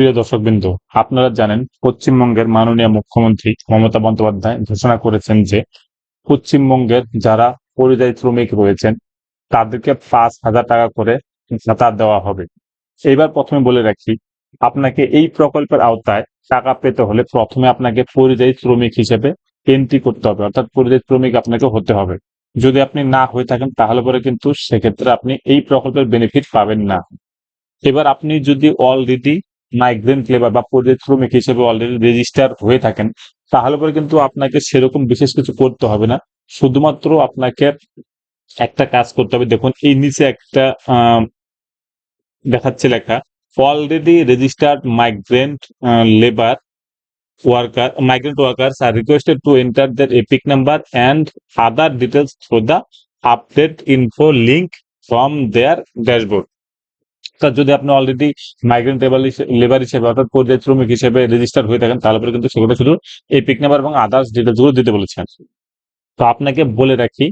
প্রিয় দর্শকবৃন্দ, আপনারা জানেন পশ্চিমবঙ্গের মাননীয় মুখ্যমন্ত্রী মমতা বন্দ্যোপাধ্যায় ঘোষণা করেছেন যে পশ্চিমবঙ্গের যারা পরিযায়ী শ্রমিক রয়েছেন, তাদেরকে পাঁচ হাজার টাকা করে ভাতা দেওয়া হবে। এইবার প্রথমে বলে রাখি, আপনাকে এই প্রকল্পের আওতায় টাকা পেতে হলে প্রথমে আপনাকে পরিযায়ী শ্রমিক হিসেবে এন্ট্রি করতে হবে, অর্থাৎ পরিযায়ী শ্রমিক আপনাকে হতে হবে। যদি আপনি না হয়ে থাকেন, তাহলে পরে কিন্তু সেক্ষেত্রে আপনি এই প্রকল্পের বেনিফিট পাবেন না। এবার আপনি যদি অলরেডি মাইগ্রেন্ট লেবার বা পরিযায়ী হিসেবে অলরেডি রেজিস্টার হয়ে থাকেন, তাহলে পরে কিন্তু আপনাকে সেরকম বিশেষ কিছু করতে হবে না। শুধুমাত্র আপনাকে একটা কাজ করতে হবে। দেখুন, এই নিচে একটা দেখাচ্ছে লেখা already registered migrant labour worker, migrant workers are requested to enter their epic number and other details through the update info link from their dashboard. তা যদি আপনি অলরেডি মাইগ্রেন্ট লেবার হিসেবে অর্থাৎ পরিযায়ী শ্রমিক হিসেবে রেজিস্টার হয়ে থাকেন, তাহলে পরে কিন্তু সেগুলো শুধু এই পিক নাম্বার এবং আদার্স ডিটেলসগুলো দিতে বলেছেন। তো আপনাকে বলে রাখি,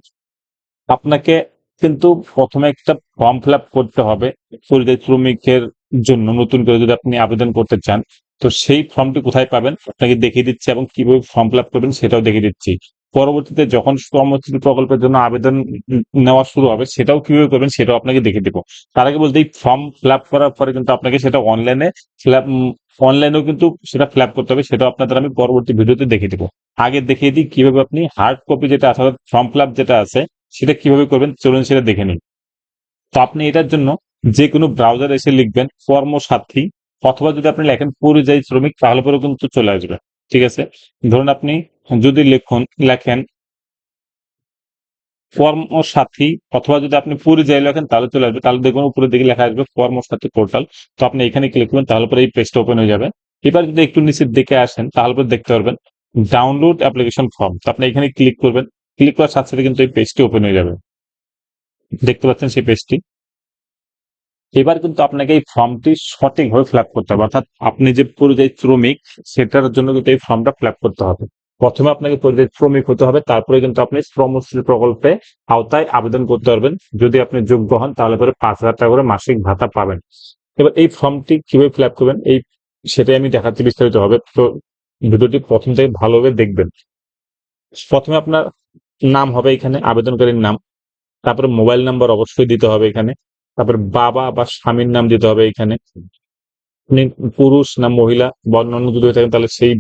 আপনাকে কিন্তু প্রথমে একটা ফর্ম ফিল করতে হবে পরিযায়ী শ্রমিকের জন্য নতুন করে যদি আপনি আবেদন করতে চান। তো সেই ফর্মটি কোথায় পাবেন? আপনাকে দেখিয়ে দিচ্ছি এবং কীভাবে ফর্ম ফিল করবেন সেটাও দেখিয়ে দিচ্ছি। পরবর্তীতে যখন কর্মস্থলী প্রকল্পের জন্য আবেদন নেওয়া শুরু হবে, সেটাও কীভাবে করবেন সেটাও আপনাকে দেখে দেবো। তার আগে বলতে এই ফর্ম ফিল করার পরে কিন্তু আপনাকে সেটা অনলাইনে অনলাইনেও কিন্তু সেটা ফিল করতে হবে, সেটাও আপনাদের আমি পরবর্তী ভিডিওতে দেখিয়ে দেবো। আগে দেখিয়ে দিই কীভাবে আপনি হার্ড কপি যেটা আছে ফর্ম ফিল যেটা আছে, সেটা কীভাবে করবেন চলুন সেটা দেখে নিন তো আপনি এটার জন্য যে কোনো ব্রাউজার এসে লিখবেন কর্মসাথী, অথবা যদি আপনি লেখেন পরিযায়ী শ্রমিক, তাহলে পরেও কিন্তু চলে আসবে। ঠিক আছে? ধরুন আপনি যদি লিখুন, লেখেন ফর্ম ও সাথী অথবা যদি আপনি পরিযায়ী লেখেন, তাহলে চলে আসবে। তাহলে দেখুন উপরের দিকে লেখা আসবে কর্মসাথী পোর্টাল তো আপনি এখানে ক্লিক করবেন তাহলে পরে এই পেজটা ওপেন হয়ে যাবে। এবার যদি একটু নিচের দিকে আসেন, তাহলে পরে দেখতে পারবেন ডাউনলোড অ্যাপ্লিকেশন ফর্ম তো আপনি এখানে ক্লিক করবেন। ক্লিক করার সাথে সাথে কিন্তু এই পেজটি ওপেন হয়ে যাবে। দেখতে পাচ্ছেন সেই পেজটি এবার কিন্তু আপনাকে এই ফর্মটি সঠিকভাবে ফিল করতে হবে। অর্থাৎ আপনি যে পরিযায়ী শ্রমিক, সেটার জন্য কিন্তু এই ফর্মটা ফিল করতে হবে। প্রথমে আপনাকে পরিযায়ী শ্রমিক হতে হবে, তারপরে কিন্তু আপনি শ্রমশ্রী প্রকল্পে আওতায় আবেদন করতে পারবেন। যদি আপনি যোগ্য হন, তাহলে পরে পাঁচ হাজার টাকা করে মাসিক ভাতা পাবেন। এবার এই ফর্মটি কীভাবে ফিল আপ করবেন? এই সেটাই আমি দেখাচ্ছি বিস্তারিত হবে। তো ভিডিওটি প্রথম থেকে ভালোভাবে দেখবেন। প্রথমে আপনার নাম হবে এখানে, আবেদনকারীর নাম। তারপরে মোবাইল নাম্বার অবশ্যই দিতে হবে এখানে। তারপরে বাবা বা স্বামীর নাম দিতে হবে এখানে। আপনি পুরুষ না মহিলা বর্ণান্য যদি হয়ে থাকেন, তাহলে সেই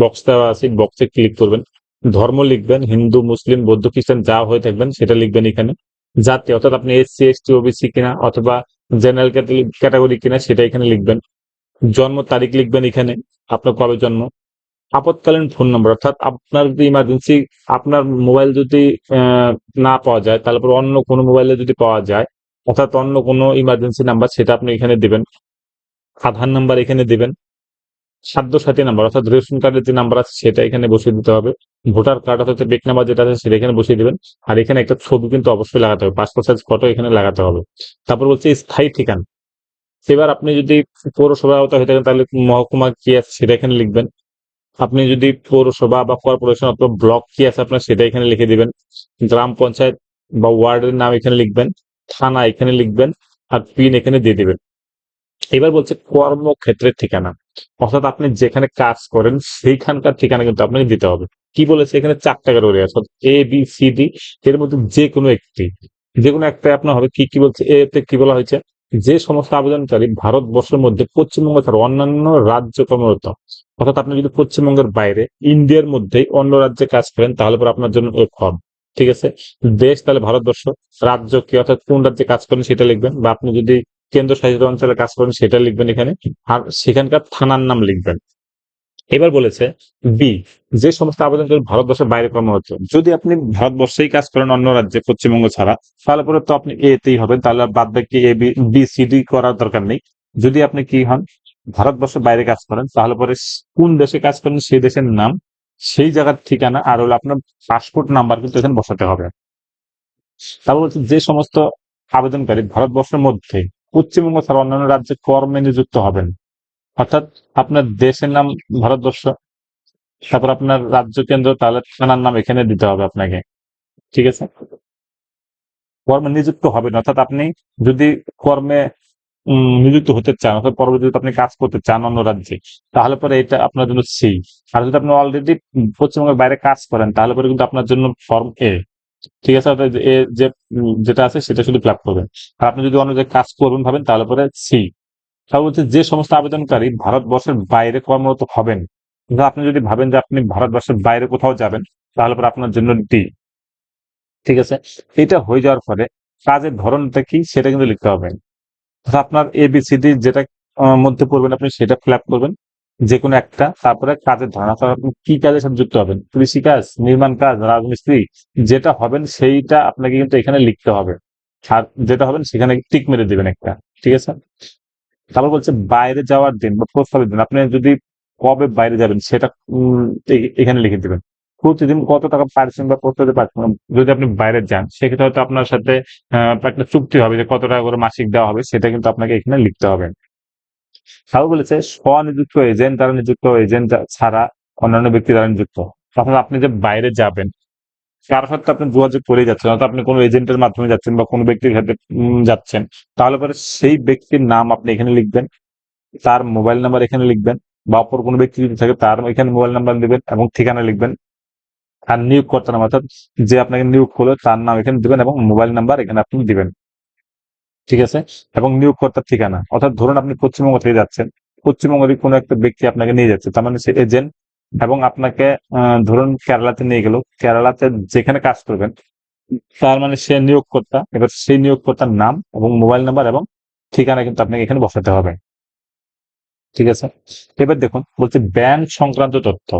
বক্স দেওয়া আছে বক্সে ক্লিক করবেন। ধর্ম লিখবেন, হিন্দু, মুসলিম, বৌদ্ধ, খ্রিস্টান, যা হয়ে থাকবেন, সেটা লিখবেন এখানে। জাতি, অর্থাৎ আপনি এসসি এসটি ওবিসি কিনা, অথবা জেনারেল ক্যাটাগরি কিনা, সেটা এখানে লিখবেন। জন্ম তারিখ লিখবেন এখানে, আপনার কবে জন্ম। আপৎকালীন ফোন নম্বর অর্থাৎ আপনার যদি ইমার্জেন্সি আপনার মোবাইল যদি না পাওয়া যায়, তাহলে পরে অন্য কোনো মোবাইলে যদি পাওয়া যায়, অর্থাৎ অন্য কোনো ইমার্জেন্সি নাম্বার সেটা আপনি এখানে দিবেন। আধার নাম্বার এখানে দিবেন। সাথী নাম্বার, অর্থাৎ রেশন কার্ডের যে নাম্বার আছে সেটা এখানে বসিয়ে দিতে হবে। ভোটার কার্ড অর্থাৎ বেক নাম্বার যেটা আছে সেটা এখানে বসিয়ে দিবেন। আর এখানে একটা ছবি কিন্তু অবশ্যই লাগাতে হবে। পাসপোর্ট সাইজ ফটো এখানে লাগাতে হবে। তারপর বলছে স্থায়ী ঠিকানা। এবার আপনি যদি পৌরসভা আওতা হয়ে থাকেন তাহলে মহকুমা কি আছে সেটা এখানে লিখবেন। আপনি যদি পৌরসভা বা কর্পোরেশন অথবা ব্লক কি আছে আপনার সেটা এখানে লিখে দিবেন। গ্রাম পঞ্চায়েত বা ওয়ার্ডের নাম এখানে লিখবেন। থানা এখানে লিখবেন। আর পিন এখানে দিয়ে দিবেন। এবার বলছে কর্মক্ষেত্রের ঠিকানা। অর্থাৎ আপনি যেখানে কাজ করেন, সেইখানকার ঠিকানা কিন্তু আপনাকে দিতে হবে। কি বলেছে এখানে? চারটা ক্যাটাগরি আছে এ বি সি ডি এর মধ্যে যে কোনো একটি। যে কোনো একটা আপনার হবে কি কি বলছে? এ তে কি বলা হয়েছে? যে সমস্ত আবেদনকারী ভারতবর্ষের মধ্যে পশ্চিমবঙ্গ ছাড়া অন্যান্য রাজ্য কর্মরত অর্থাৎ আপনি যদি পশ্চিমবঙ্গের বাইরে, ইন্ডিয়ার মধ্যেই অন্য রাজ্যে কাজ করেন, তাহলে পরে আপনার জন্য ফর্ম ঠিক আছে? দেশ তাহলে ভারতবর্ষ, রাজ্য কি, অর্থাৎ কোন রাজ্যে কাজ করেন সেটা লিখবেন, বা আপনি যদি কেন্দ্র শাসিত অঞ্চলে কাজ করেন, সেটা লিখবেন এখানে। আর সেখানকার থানার নাম লিখবেন। এবার বলেছে বি যে সমস্ত আবেদনকারী ভারতবর্ষের বাইরে কর্মরত যদি আপনি ভারতবর্ষেই কাজ করেন অন্য রাজ্যে, পশ্চিমবঙ্গ ছাড়া, তাহলে পরে তো আপনি এ তেই হবেন, তাহলে বাদ বাকি এ বি সি ডি করার দরকার নেই। যদি আপনি কি হন, ভারতবর্ষের বাইরে কাজ করেন, তাহলে পরে কোন দেশে কাজ করেন, সেই দেশের নাম, সেই জায়গার ঠিকানা, আর হলো আপনার পাসপোর্ট নাম্বার কিন্তু এখানে বসাতে হবে। তারপর যে সমস্ত আবেদনকারী ভারতবর্ষের মধ্যে পশ্চিমবঙ্গ ছাড়া অন্যান্য রাজ্যে কর্মে নিযুক্ত হবেন। অর্থাৎ আপনার দেশের নাম ভারতবর্ষ, তারপর আপনার রাজ্য কেন্দ্র, তাহলে থানার নাম এখানে দিতে হবে আপনাকে। ঠিক আছে? কর্মে নিযুক্ত হবেন, অর্থাৎ আপনি যদি কর্মে নিযুক্ত হতে চান অথবা পরবর্তীতে আপনি কাজ করতে চান অন্য রাজ্যে, তাহলে পরে এটা আপনার জন্য সি আর যদি আপনি অলরেডি পশ্চিমবঙ্গের বাইরে কাজ করেন, তাহলে পরে কিন্তু আপনার জন্য ফর্ম এ ঠিক আছে অর্থাৎ যে যেটা আছে সেটা শুধু ফিল করবেন। আর আপনি যদি অন্য জায়গায় কাজ করবেন ভাবেন, তাহলে পরে সি তাহলে হচ্ছে যে সমস্ত আবেদনকারী ভারতবর্ষের বাইরে কর্মরত হবেন আপনি যদি ভাবেন যে আপনি ভারতবর্ষের বাইরে কোথাও যাবেন, তাহলে পরে আপনার জন্য ডি ঠিক আছে? এটা হয়ে যাওয়ার পরে কাজের ধরনটা কি সেটা কিন্তু লিখতে হবে। আপনার এবিসিডি যেটা মধ্যে পড়বেন আপনি সেটা ফিল করবেন। যে কোনো একটা, তারপরে কাজের অর্থাৎ আপনি কি কাজের সাথে যুক্ত হবেন? কৃষি কাজ, নির্মাণ কাজ, রাজমিস্ত্রি, যেটা হবেন সেইটা আপনাকে কিন্তু এখানে লিখতে হবে। যেটা হবেন সেখানে টিক মেরে দিবেন একটা, ঠিক আছে? তারপর বলছে বাইরে যাওয়ার দিন বা প্রস্তাবের দিন, আপনি যদি কবে বাইরে যাবেন সেটা এখানে লিখে দিবেন। প্রতিদিন কত টাকা পারছেন বা প্রস্তাবে পারছেন? যদি আপনি বাইরে যান, সেক্ষেত্রে হয়তো আপনার সাথে একটা চুক্তি হবে যে কত টাকা করে মাসিক দেওয়া হবে, সেটা কিন্তু আপনাকে এখানে লিখতে হবে। তারপর বলেছে, স্বনিযুক্ত এজেন্ট দ্বারা নিযুক্ত এজেন্ট ছাড়া অন্যান্য ব্যক্তি দ্বারা নিযুক্ত। অর্থাৎ আপনি যে বাইরে যাবেন কারোর সাথে আপনি যোগাযোগ করে যাচ্ছেন, অর্থাৎ আপনি কোনো এজেন্টের মাধ্যমে যাচ্ছেন বা কোনো ব্যক্তির সাথে যাচ্ছেন, তাহলে পরে সেই ব্যক্তির নাম আপনি এখানে লিখবেন, তার মোবাইল নাম্বার এখানে লিখবেন বা অপর কোনো ব্যক্তি যদি থাকে তার এখানে মোবাইল নাম্বার দিবেন এবং ঠিকানা লিখবেন। আর নিয়োগকর্তার নাম, অর্থাৎ যে আপনাকে নিয়োগ করল তার নাম এখানে দিবেন এবং মোবাইল নাম্বার এখানে আপনি দিবেন। ঠিক আছে? এবং নিয়োগকর্তার ঠিকানা। অর্থাৎ ধরুন আপনি পশ্চিমবঙ্গ থেকে যাচ্ছেন। পশ্চিমবঙ্গের কোনো একটা ব্যক্তি আপনাকে নিয়ে যাচ্ছে। তার মানে সে এজেন্ট এবং আপনাকে ধরুন কেরালাতে নিয়ে গেল। কেরালাতে যেখানে কাজ করবেন, তার মানে সে নিয়োগকর্তা এবার সেই নিয়োগকর্তার নাম এবং মোবাইল নাম্বার এবং ঠিকানা কিন্তু আপনাকে এখানে বসাতে হবে। ঠিক আছে? এবার দেখুন, বলছে ব্যাংক সংক্রান্ত তথ্য।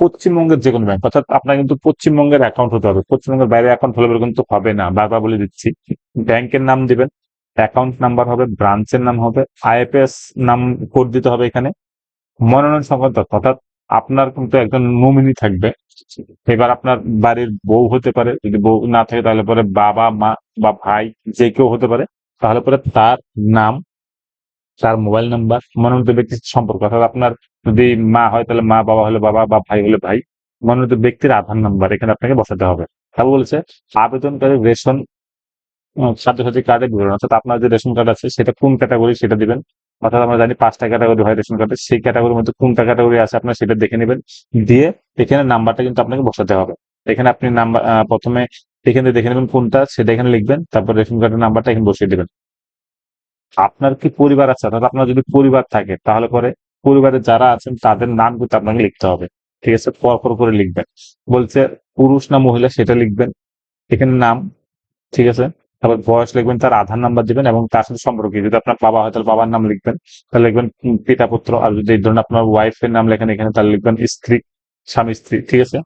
পশ্চিমবঙ্গের যে কোনো ব্যাংক, অর্থাৎ আপনার কিন্তু পশ্চিমবঙ্গের অ্যাকাউন্ট হতে হবে। পশ্চিমবঙ্গের বাইরে অ্যাকাউন্ট হলে কিন্তু হবে না। বারবার বলে দিচ্ছি, ব্যাংকের নাম দিবেন অ্যাকাউন্ট নাম্বার হবে ব্রাঞ্চের নাম হবে আইএফএস নাম কোড দিতে হবে এখানে। মনোনয়ন সংক্রান্ত অর্থাৎ আপনার কিন্তু একজন নমিনি থাকবে। এবার আপনার বাড়ির বউ হতে পারে, যদি বউ না থাকে তাহলে পরে বাবা, মা বা ভাই যে কেউ হতে পারে, তাহলে পরে তার নাম, তার মোবাইল নাম্বার মনোনীত ব্যক্তির সম্পর্ক। অর্থাৎ আপনার যদি মা হয় তাহলে মা বাবা হলে বাবা বা ভাই হলে ভাই, মনোনীত ব্যক্তির আধার নাম্বার এখানে আপনাকে বসাতে হবে। তারপর বলছে, আবেদনকারী রেশন উম, খাদ্যসাথী কার্ডের বিবরণ অর্থাৎ আপনার যে রেশন কার্ড আছে সেটা কোন ক্যাটাগরি সেটা দিবেন। অর্থাৎ আমরা জানি পাঁচটা ক্যাটাগরি হয় রেশন কার্ডে সেই ক্যাটাগরির মধ্যে কোনটা ক্যাটাগরি আছে আপনার সেটা দেখে নেবেন। দিয়ে এখানে নাম্বারটা কিন্তু আপনাকে বসাতে হবে। এখানে আপনি নাম্বার প্রথমে এখানে দেখে নেবেন কোনটা সেটা এখানে লিখবেন তারপর রেশন কার্ডের নাম্বারটা এখানে বসিয়ে দেবেন। আপনার কি পরিবার আছে? অর্থাৎ আপনার যদি পরিবার থাকে তাহলে পরে পরিবারে যারা আছেন তাদের নাম কিন্তু আপনাকে লিখতে হবে। ঠিক আছে? পর পর করে লিখবেন। বলছে পুরুষ না মহিলা সেটা লিখবেন। এখানে নাম ঠিক আছে? তারপর বয়স লিখবেন, তার আধার নাম্বার দিবেন এবং তার সাথে সম্পর্কে। যদি আপনার বাবা হয়, তাহলে বাবার নাম লিখবেন। তাহলে লিখবেন পিতা পুত্র আর যদি ধরুন আপনার ওয়াইফের নাম লেখেন এখানে, তাহলে লিখবেন স্ত্রী, স্বামী, স্ত্রী, ঠিক আছে?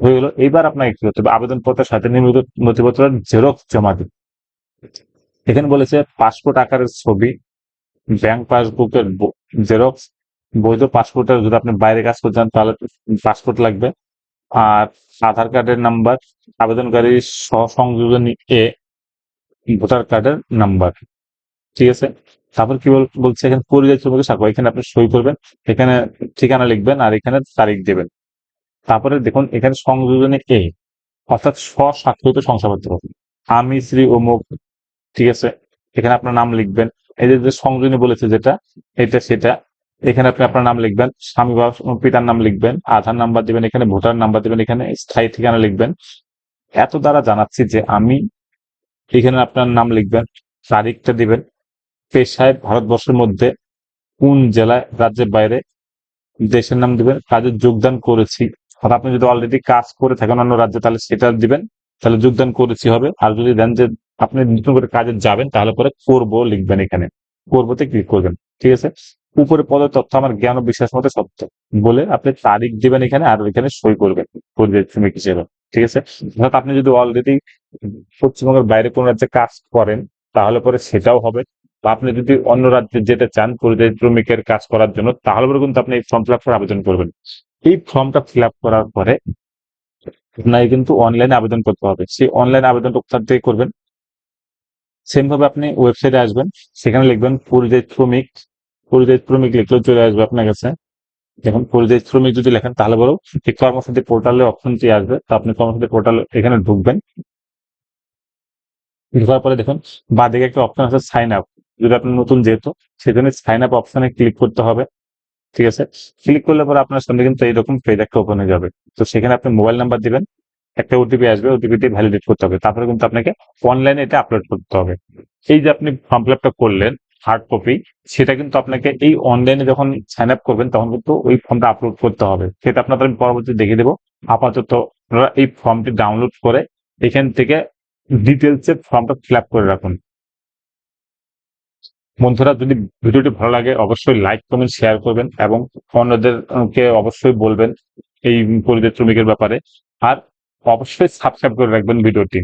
হয়ে গেল। এইবার আপনাকে কি করতে হবে? আবেদন পত্রের সাথে নির্মিত নথিপত্র জেরক্স জমা দিন। এখানে বলেছে পাসপোর্ট আকারের ছবি ব্যাংক পাসবুকের জেরক্স বৈধ পাসপোর্টের যদি আপনি বাইরে কাজ করতে চান, তাহলে পাসপোর্ট লাগবে। আর আধার কার্ডের নাম্বার আবেদনকারী সংযোজনী এ ভোটার কার্ডের নাম্বার। ঠিক আছে? তারপর কি বল- বলছে, এখানে পরিযায়ী স্বাক্ষর এখানে আপনি সই করবেন, এখানে ঠিকানা লিখবেন আর এখানে তারিখ দেবেন। তারপরে দেখুন, এখানে সংযোজনে এ, অর্থাৎ স্বস্বাক্ষরিত শংসাপত্র। আমি, শ্রী, অমুক, ঠিক আছে? এখানে আপনার নাম লিখবেন। এই যে যে সংযোজনী বলেছে যেটা, এটা, সেটা, এখানে আপনি আপনার নাম লিখবেন, স্বামী বা পিতার নাম লিখবেন, আধার নাম্বার দিবেন এখানে, ভোটার নাম্বার দিবেন এখানে, স্থায়ী ঠিকানা লিখবেন। এত দ্বারা জানাচ্ছি যে আমি এখানে আপনার নাম লিখবেন, তারিখটা দিবেন। পেশায় ভারতবর্ষের মধ্যে কোন জেলায়, রাজ্যের বাইরে দেশের নাম দিবেন, কাজে যোগদান করেছি। আর আপনি যদি অলরেডি কাজ করে থাকেন অন্য রাজ্যে, তাহলে সেটা দিবেন, তাহলে যোগদান করেছি হবে। আর যদি দেন যে আপনি নতুন করে কাজে যাবেন, তাহলে পরে করব লিখবেন এখানে। করবোতে ক্লিক করবেন? ঠিক আছে? উপরে পদের তথ্য আমার জ্ঞান ও বিশ্বাস মতে সত্য। বলে আপনি তারিখ দিবেন এখানে, আর এখানে সই করবেন, পরিবেশ শ্রমিক হিসেবে। ঠিক আছে? অর্থাৎ আপনি যদি অলরেডি পশ্চিমবঙ্গের বাইরে কোন রাজ্যে কাজ করেন, তাহলে পরে সেটাও হবে। বা আপনি যদি অন্য রাজ্যে যেতে চান পরিযায়ী শ্রমিকের কাজ করার জন্য, তাহলে পরে কিন্তু আপনি এই ফর্ম ফিল আপ আবেদন করবেন। এই ফর্মটা ফিল আপ করার পরে আপনাকে কিন্তু অনলাইনে আবেদন করতে হবে। সেই অনলাইন আবেদনটা কোথা থেকে করবেন? সেম ভাবে আপনি ওয়েবসাইটে আসবেন, সেখানে লিখবেন পরিযায়ী শ্রমিক পরিযায়ী শ্রমিক লিখলেও চলে আসবে আপনার কাছে। দেখুন পরিযায়ী শ্রমিক যদি লেখেন, তাহলে বলো এই কর্মসাথী পোর্টালে অপশনটি আসবে। তো আপনি কর্মসাথী পোর্টাল এখানে ঢুকবেন। ঢোকার পরে দেখুন, বাদিকে একটা অপশন আছে সাইন আপ যদি আপনি নতুন যেহেতু, সেখানে সাইন আপ অপশনে ক্লিক করতে হবে। ঠিক আছে? ক্লিক করলে পরে আপনার সামনে কিন্তু এইরকম পেজ একটা ওপেন হয়ে যাবে। তো সেখানে আপনি মোবাইল নাম্বার দিবেন, একটা ওটিপি আসবে ওটিপিটি ভ্যালিডেট করতে হবে। তারপরে কিন্তু আপনাকে অনলাইনে এটা আপলোড করতে হবে। এই যে আপনি ফর্ম ফিল করলেন হার্ড কপি সেটা কিন্তু আপনাকে এই অনলাইনে যখন সাইন আপ করবেন, তখন কিন্তু ওই ফর্মটা আপলোড করতে হবে। সেটা আপনাদের আমি পরবর্তী দেখে দেবো। আপাতত আপনারা এই ফর্মটি ডাউনলোড করে এখান থেকে ডিটেলসে ফর্মটা ফিল করে রাখুন। বন্ধুরা, যদি ভিডিওটি ভালো লাগে, অবশ্যই লাইক কমেন্ট শেয়ার করবেন এবং অন্যদেরকে অবশ্যই বলবেন এই পরিবেশ শ্রমিকের ব্যাপারে। আর অবশ্যই সাবস্ক্রাইব করে রাখবেন ভিডিওটি।